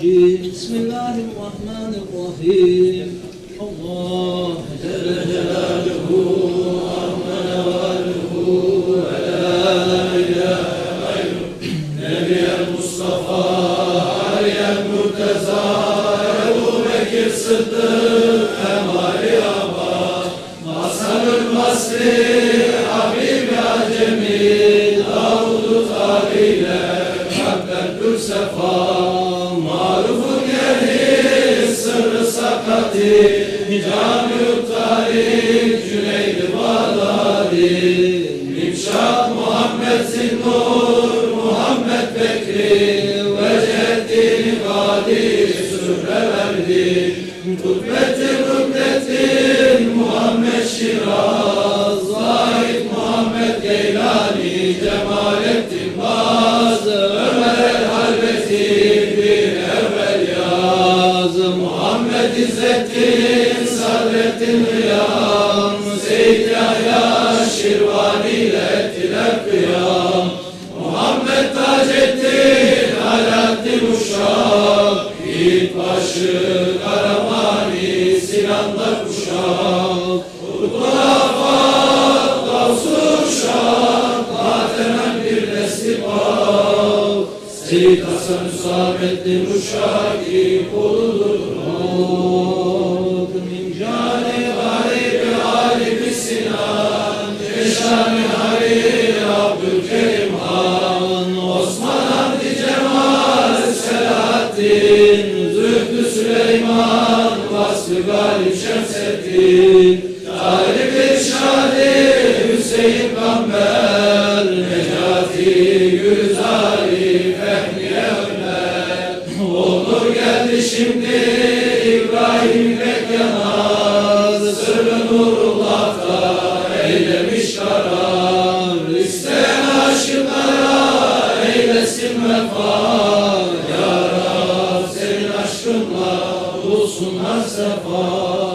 الرجيم بسم الله الرحمن الرحيم الله جل جلاله أرمن واله ولا إله غيره نبي المصطفى علي المرتزى أبو بكر الصديق أمالي أبا حسن المصري حبيب يا جميل داود خليله حبك Hicam Yuktari, Cüneyd-i Muhammed Sinnur, Muhammed Bekri Ve Ceddi Kadir Sühre verdi Kutbeti Muhammed Şiraz Zahid Muhammed Geylani Cemalettin Baz Ömer Halbeti bir yaz Muhammed İzzettin Sadrettin Rüyam Seyyid Yahya Şirvan ile tilep kıyam Muhammed Taceddin Alaaddin Uşak Yiğit başı Karamani Sinan'da kuşak Kulafat Gavsu Uşak bir nesli bak Seyyid Hasan Hüsamettin Uşak İlk oludur Selahattin Zühtü Süleyman Vasfı Galip Şemsettin Talip İrşadi Hüseyin Kamber Necati Gülzari Fehmi Ömer Olur geldi şimdi İbrahim Bekyanar Sırrı Nurullah'ta eylemiş karar. İsteyen aşıklara eylesin vefa. Ya aşkınla bulsunlar sefa.